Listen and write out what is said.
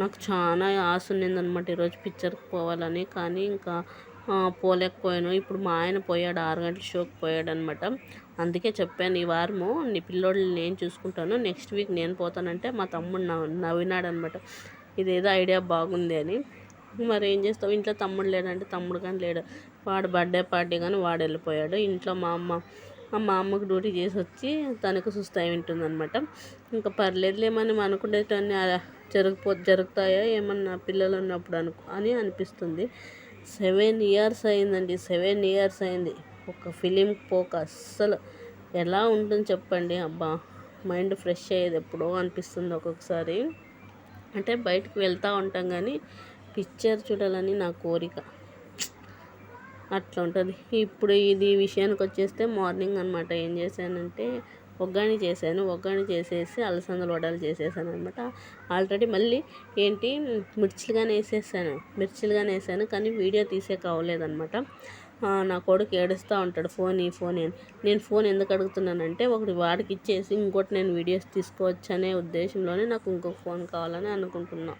నాకు చాలా ఆశ ఉన్నిందనమాట ఈరోజు పిక్చర్కి పోవాలని. కానీ ఇంకా పోలేకపోయాను. ఇప్పుడు మా ఆయన పోయాడు ఆరు గంటల షోకి పోయాడు అనమాట అందుకే చెప్పాను ఈ వారము నీ పిల్లోడిని నేను చూసుకుంటాను. నెక్స్ట్ వీక్ నేను పోతానంటే మా తమ్ముడు నవ్వినాడు అనమాట ఇదేదో ఐడియా బాగుంది అని. మరి ఏం చేస్తావు? ఇంట్లో తమ్ముడు లేడంటే తమ్ముడు కానీ లేడు. వాడు బర్త్డే పార్టీ కానీ వాడు వెళ్ళిపోయాడు. ఇంట్లో మా అమ్మ మా అమ్మకు డ్యూటీ చేసి వచ్చి తనకు సుస్థాయి ఉంటుందన్నమాట ఇంకా పర్లేదులేమని అనుకునేటన్ని జరుగుపో జరుగుతాయా? ఏమన్నా పిల్లలు ఉన్నప్పుడు అను అని అనిపిస్తుంది. సెవెన్ ఇయర్స్ అయిందండి సెవెన్ ఇయర్స్ అయింది. ఒక ఫిలిం పోక అస్సలు ఎలా ఉంటుంది చెప్పండి అబ్బా. మైండ్ ఫ్రెష్ అయ్యేది ఎప్పుడో అనిపిస్తుంది ఒక్కొక్కసారి. అంటే బయటకు వెళ్తూ ఉంటాం కానీ పిక్చర్ చూడాలని నా కోరిక. అట్లా ఉంటుంది. ఇప్పుడు ఇది విషయానికి వచ్చేస్తే మార్నింగ్ అనమాట ఏం చేశానంటే ఒగ్గాని చేశాను ఒగ్గాని చేసేసి అలసందలు వడలు చేసేసాను అనమాట ఆల్రెడీ మళ్ళీ ఏంటి మిర్చిలుగానే వేసేసాను మిర్చిలుగానే వేసాను కానీ వీడియో తీసే కావలేదనమాట నా కొడుకు ఏడుస్తూ ఉంటాడు ఫోన్ ఈ ఫోన్ నేను ఫోన్ ఎందుకు అడుగుతున్నానంటే ఒకటి వాడికి ఇచ్చేసి ఇంకోటి నేను వీడియోస్ తీసుకోవచ్చు అనే ఉద్దేశంలోనే నాకు ఇంకొక ఫోన్ కావాలని అనుకుంటున్నాను